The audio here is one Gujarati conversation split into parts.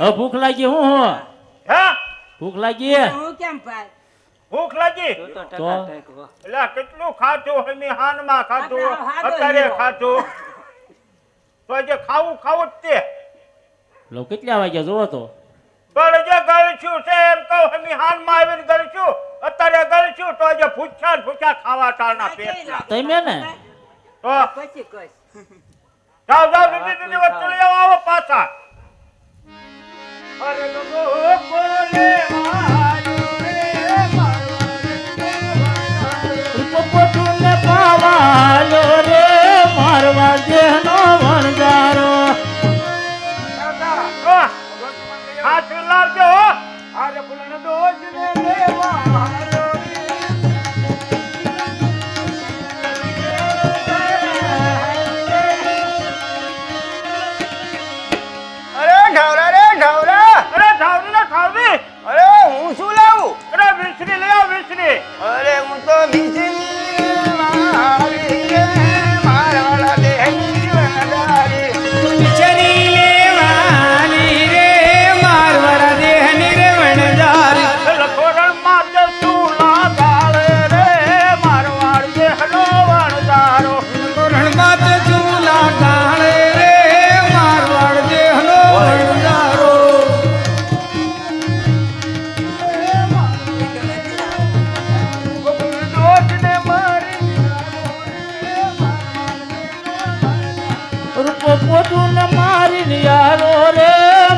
હવે ભૂખ લાગી હું હું? હે? ભૂખ લાગી હું? કેમ ભાઈ? ભૂખ લાગી? તો. એટલે કેટલું ખાધું હમી હાનમાં ખાધું? અત્યારે. ખાધું. તો જે ખાવું ખાવું જ તે. લો કેટલા વાગ્યા જોવો તો? પણ જે ગળશું છે એમ કહું હમી હાનમાં આવીને ગળશું. અત્યારે ગળશું તો જે ભૂછા ભૂછા ખાવા ટાળના પેટના તમે ને? તો પછી કહીશ. જાઓ જાઓ દીદી દીદી વચ્ચે આવો પાછા. હાથ લાવજો. હો અરે દોષ ને લેવા રૂપો ન મારીને યારો રે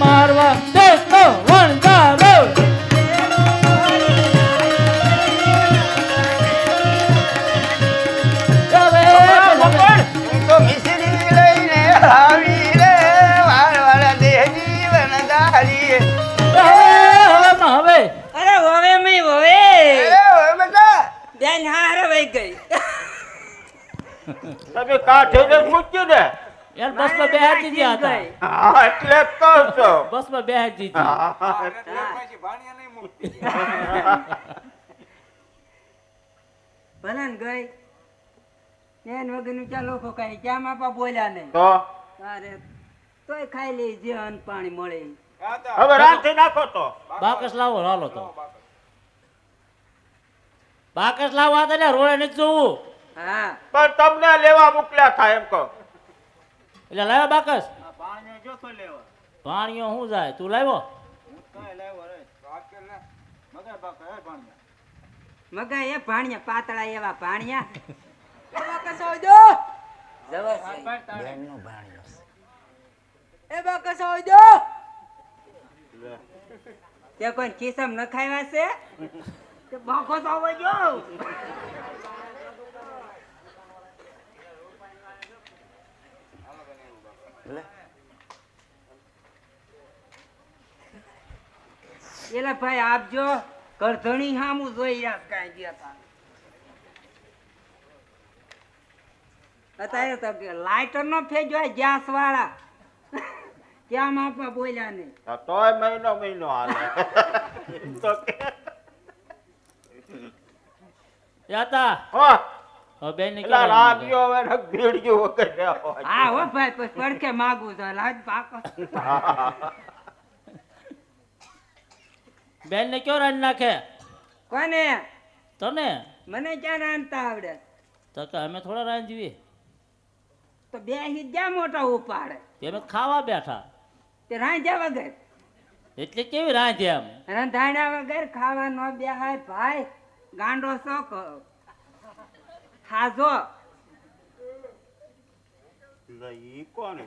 મારવા. દેશનો વણજારો ગઈ. તમે કાઠે મૂક્યું ને. યાર બસમાં બેહાર દીધી હતા. હા એટલે તો છો. બસમાં બેહાર દીધી હા, હા. ભલે ને ગઈ. એન વગરનું ચાલો કઈ ક્યાં માપા બોલ્યા નહીં? તો? અરે તોય ખાઈ લે જે અન્ન પાણી મળે. હવે રાંધી નાખો તો. બાકસ લાવો હાલો તો. બાકસ. લાવો આ તને રોડે નથી જોવું. હા. પણ તમને લેવા મોકલ્યા થાય એમ કહો. એટલે લાવ્યો બાકસ? પાણીઓ શું જાય? તું લાવ્યો? મગા એ ભાણિયા? પાતળા એવા ભાણિયા. એવા કસો જો. જબર છે. એ બાકસ જો. તે કોઈ ખિસ્સામ ન ખાવ્યા છે? તે બાકો તો આવો જો એલા ભાઈ આપજો કરધણી હામું જોઈ રહ્યા છે કાંઈ ગયા તા. અત્યારે તો લાઇટર નો ફેજવાય ગેસ વાળા ક્યાં માપા બોલ્યા નહીં તોય મહિનો મહિનો હાલે. યાતા. હો. બેન ને એટલે રાગ્યો હવે ને વગર હા હો ભાઈ પછી પડખે માગું તો લાજ પાકો. બેન ને કયો રાન નાખે? કોને? તને? મને ક્યાં રાંધતા આવડે? તો કે અમે થોડા રાંધીએ. તો બે હિજ્જા મોટા ઉપાડે? તે ખાવા બેઠા. તે રાંધ્યા વગર? એટલે કેવી રાંધ્યા એમ? રાંધાણ્યા વગર ખાવા બે હાય ભાઈ. ગાંડો શોખ હાજો ઈ કોણ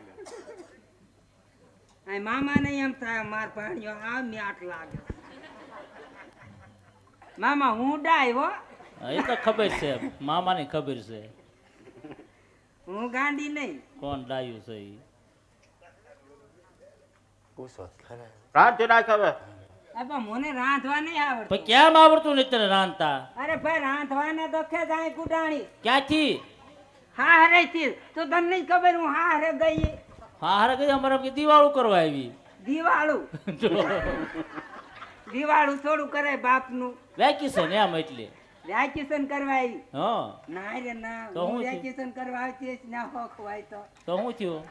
આ મામા ને એમ થાય માર ભાણિયો આ મ્યાટ લાગે મામા હું ડાય એ તો ખબર છે મામાને ખબર છે હું ગાંડી નહીં કોણ ડાયું છે ઈ. નાખ હવે અబ్బા મને રાંધવા નહીં આવડતું. પણ કેમ આવડતું નથી તને રાંધતા? અરે ભાઈ રાંધવાને તો જાય કુટાણી ક્યાંથી? હા હરે થી તો તને નહીં ખબર હું હા હરે ગઈ હા હારે કઈ અમારે દિવાળું કરવા આવી. દિવાળું. દિવાળું થોડું કરે બાપનું. વેકેશન એમ એટલે. વેકેશન કરવા આવી. હા. ના રે ના. તો હું હું? વેકેશન કરવા આવતી ના હોખ હોય તો. તો શું થયું?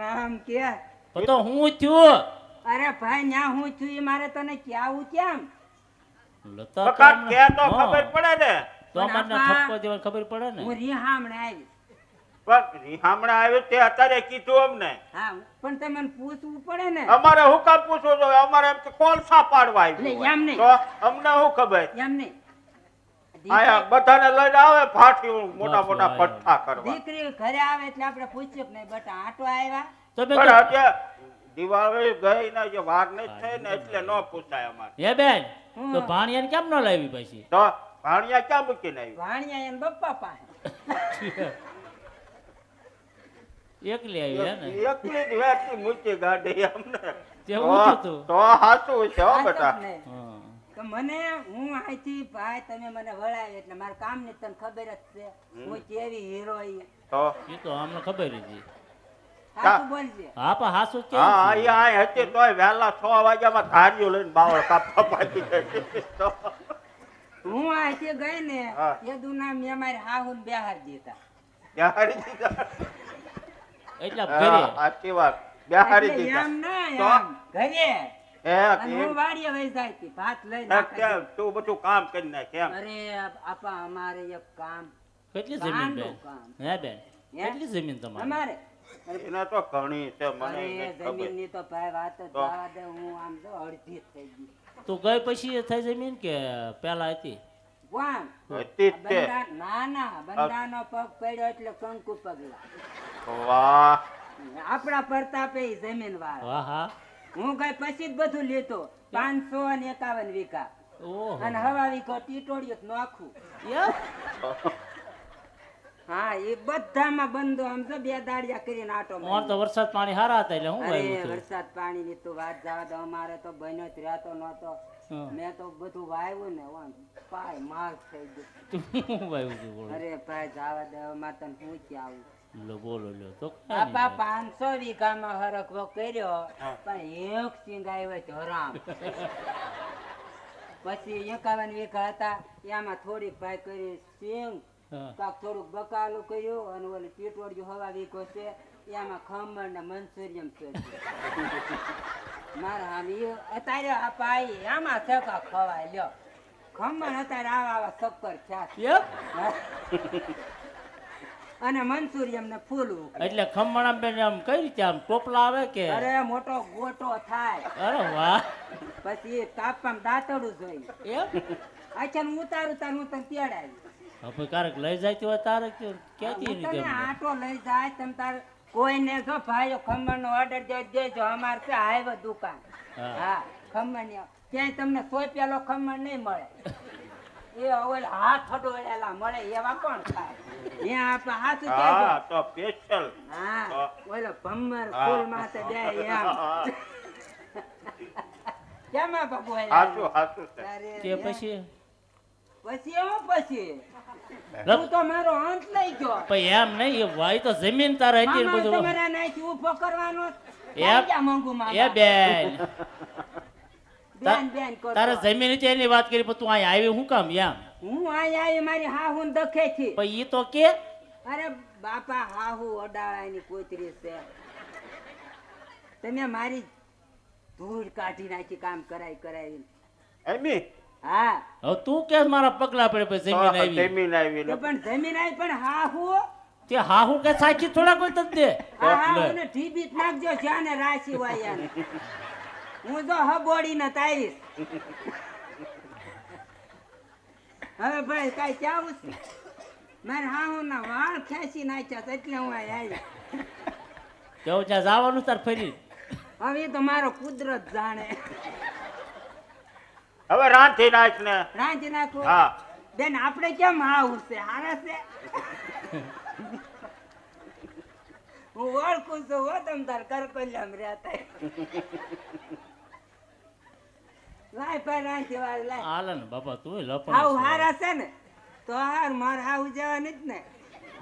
રામ કે. તો હું થયું? અરે ભાઈ ન્યા હું છું એ મારે તને ક્યાવું કેમ? લતા તો કે તો ખબર પડે ને. તો મને ઠપકો દેવાની ખબર પડે ને? હું રીહામણે આવી પણ હમણાં આવ્યો તે અત્યારે કીધું અમને. હા પણ તમને પૂછવું પડે ને. અમારે હું કામ પૂછો છો? અમારે એમ કે કોલસા પાડવા એટલે આવ્યું એમ. નહીં. તો અમને શું ખબર? એમ નહીં. આયા બધાને લઈને આવે ફાટી મોટા મોટા પઠ્ઠા કરવા. દીકરી ઘરે આવે એટલે આપણે પૂછ્યું કે નહીં બટા આટો આવ્યા? તો- અત્યારે દિવાળી ગઈ ને જે વાર ને થઈ ને એટલે ન પૂછાય અમારે. હે બેન તો ભાણિયાને કેમ ન લાવી પછી? તો ભાણિયા ક્યાં મૂકી લાવી ભાણિયા એમ બપ્પા પાસે. એકલી આવી હે ને? એકલી જ વેચી મૂકી ગાડી અમને. તે તો- હતું. તો હાચું છે હો બેટા. તો મને હું અહીંથી ભાઈ તમે મને વળાવી એટલે મારા કામની તને ખબર જ છે. હું કેવી હીરો તો એ તો અમને ખબર હતી. હા પણ હાસુ જ હા હતી તોય વહેલા છ વાગ્યામાં ધાર્યું લઈને બાવળ કાપવા પાકી તો હું અહીંથી ગઈ ને એ દુના મેં મારી હાહુન બેહાર દીધા. બેહારી દીધા? એટલે ઘરે? વાત. બેહારી દીધા. એમ ના ઘરે? તું કેટલી જમીન. હે બેન? કેટલી જમીન તમારે? અમારે એને તો ઘણી છે મને જમીનની તો ભાઈ વાત જ દે હું આમ તો અડધી થઈ ગઈ. તું ગઈ પછી થઈ જમીન કે પેલા હતી? કોણ હતી જ તે. બંદા- ના ના બંદાનો પગ પડ્યો એટલે કંકુ પગલા. વાહ. આપણા પ્રતાપે જમીન વાળા. હા. ગઈ પછી જ બધું લીધું. પાંચસો અને એકાવન વીઘા. અને હવા વીઘો ટીટોળિયું નાખું. હા એ બધામાં બંધો આમ તો બે દાડિયા કરીને આટો અમારે તો વરસાદ પાણી સારા હતા એટલે હું અરે વરસાદ પાણી ની તો વાત જવા દો અમારે તો બન્યો જ રહેતો નતો મેં તો બધું વાવ્યું ને વાં પાય માર થઈ ગયું. વાવ્યું હતું બોલો? અરે ભાઈ જવા દે અમારે તને હું આવું. લો બોલો લ્યો તો બાપા પાંચસો વીઘામાં હરખવો કર્યો પણ એક સિંગ આવ્યો ધરામ પછી એકાવન વીઘા હતા એમાં થોડીક ભાઈ કરી સિંગ. કાક થોડુંક બકાલું કર્યું અને ઓલું પીટોડિયું હવા વીકો છે એમાં ખમણ ને મંચુરિયમ છે. મારા આમ અત્યારે આ પાઈ આમાં સકા ખવાય લ્યો. ખમણ અત્યારે આવા આવા શક્કર થયા છે. અને મંચુરિયમ ને ફૂલવું. એટલે ખમણ બેન આમ કઈ રીતે આમ ટોપલા આવે કે? અરે મોટો ગોટો થાય. અરે વાહ. પછી કાપવામાં દાંતડું જોઈ એમ? અચ્છા હું ઉતારું તાર હું તને તેડાવી હવે કારક લઈ જાય તો તારક કે ક્યાંથી રીતે તને આટો લઈ જાય તમ તાર કોઈને જો ભાઈઓ ખમણ નો ઓર્ડર દે દેજો અમાર કે હાઈવે દુકાન. હા. ખમણ ક્યાંય તમને સોંપેલો ખમણ નહીં મળે. એ ઓલા હાથ અડોળેલા મળે એવા કોણ ખાય? એ આપણે હાથ હા તો સ્પેશિયલ હા ઓલો ભમર. ફૂલ માથે બે એમ. કેમ બાપુ હાચું હાચું એમ. પછી? પછી હું પછી. તો મારો અંત લઈ ગયો. પછી એમ નહીં એ વાય તો જમીન તારે હતી બધું. તમારા નાથી ઊભો કરવાનો એ- માંગુ એ બેન. બેન બેન કરતો. તારે જમીન હતી એની વાત કરી પણ તું આવી હું કામ એમ? હું આયા આવી મારી હાહુન દખે છે. ઈ તો કે? અરે બાપા હાહુ અડાળાની કોતરી છે. તમે મારી ધૂળ કાઢી નાખી કામ કરાય કરાય એમી હા. હવે તું કે મારા પગલા પડે પછી જમીન આવી. જમીન આવી પણ જમીન આવી પણ હાહુ તે હાહુ કે સાચી થોડા કોઈ તને દે. આ લે. હાહુને ઢીબીત નાખજો જ્યાંને રાશી હોય હું તો હબોડીને તારીશ હવે ભાઈ કાંઈ ચાવું છે? મારે હાહુના વાળ ખેંચી નાખ્યા છે એટલે હું અહીં આવી. કેવું ત્યાં જવાનું તાર ફરી? હવે તો મારો કુદરત જાણે. હવે રાંધી નાખ ને રાંધી નાખો. હા. બેન આપણે કેમ હાવું છે હારા છે? હું ઓળખું છું હો તમ તાર કરકોલિયામ રહેતા. લાય પર રાંધી વાર લાય. હાલ ને બાપા તું હાવ લપણ હારા છે ને તો હાર મારે હાવ જવાની જ ને.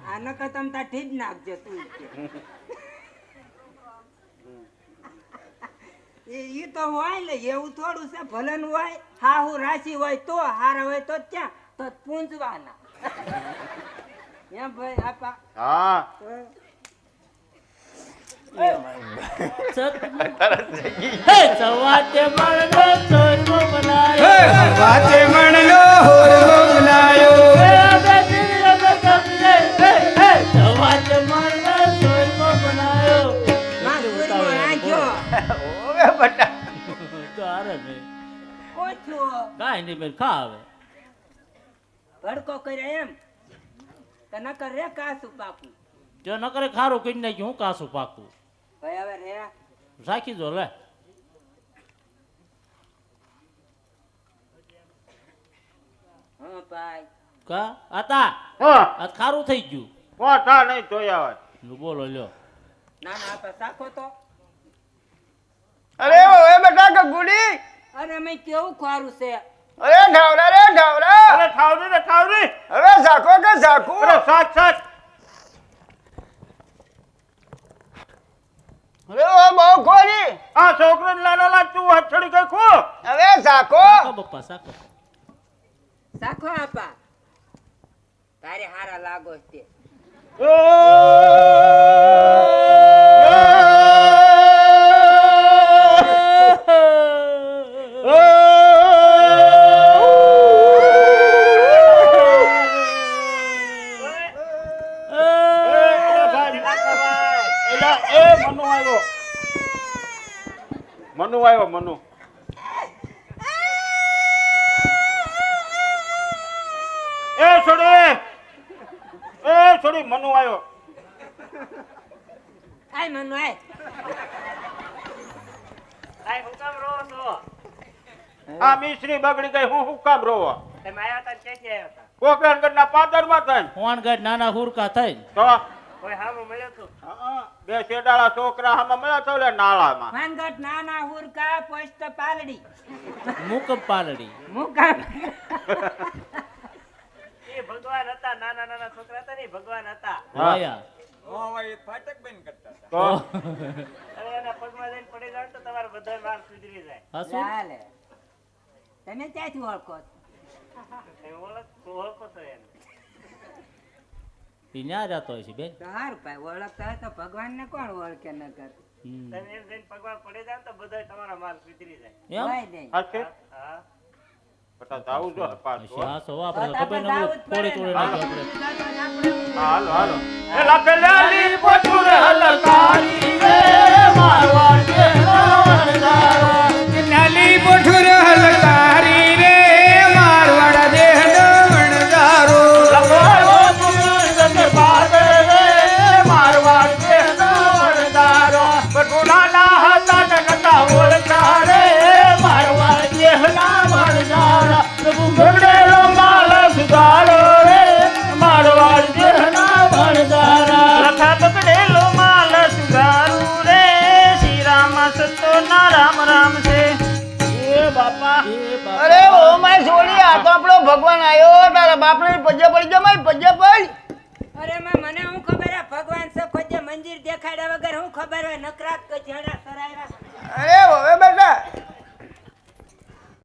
આ નકર તમ તાર ઠીક નાખજો તું. એ તો હોય ને એવું થોડું છે ભલે હોય હા હું રાશિ હોય તો હારા હોય તો ત્યાં તો પૂંજવાના. એમ ભાઈ આપા. હા. સવાતે મળનો ચોરમો બનાયો વાતે મણનો કાઈ નહીં બેન ખા હવે. ભડકો કરે એમ? તો ન કરે કાસું પાકું. જો ન કરે ખારું કઈ નાખ્યું હું કાસું પાકું? ભાઈ હવે રે. રાખી દો લે. હા ભાઈ. કા? આતા આ ખારું થઈ ગયું. કોણ નહીં જોયા હોય લો બોલો લ્યો ના ના આપણે સાખો તો. અરે ઓવે બેટા ગગુડી અરે મેં કેવું ખારું છે? અરે ઢાવરા રે ઢાવરા અરે ઠાવરી રે ઠાવરી હવે ઝાકો કે ઝાકો. અરે સાચ સાચ અરે ઓ બહુ ખોરી. આ છોકરો લાનો લા તું હથડી કઈ ખો. હવે ઝાકો. સાકો બપ્પા ઝાકો ઝાકો આપા તારે હારા લાગો છે. તે એલા એ મનુ આવ્યો. મનુ આવ્યો મનુ. એ છોડી એ છોડી મનુ આવ્યો. આય મનુ આય. આ મિશ્રી બગડી ગઈ હું હું કામ રોવો? કોકરાન ના પાદરમાં ફોન ગાડ નાના હુરકા થઈ તો હા, બે શેડાળા છોકરા હામાં મળ્યા તો ઓલા નાળામાં. માનગઢ નાના હુરકા પોસ્ટ પાલડી. મુકમ પાલડી. મુકા વાયા તો? હાસુ ચાલે તમે ક્યાંથી ઓળખો છો? ઈ ન્યા જતો હશે બેન? તો હારું ભાઈ ઓળખતા હોય તો ભગવાન ને કોણ ઓળખે ન કર હમ. એમ? હોય નહીં. હાચે? બટા જાવું જો પાછું, હો. હાસો આપણે તો ખબર આપણે ન જાવું હોય જ તોડે પડે તોડે ને. આપણે. હાલો હાલો. એ પડી જા માય પજ્જે પડ.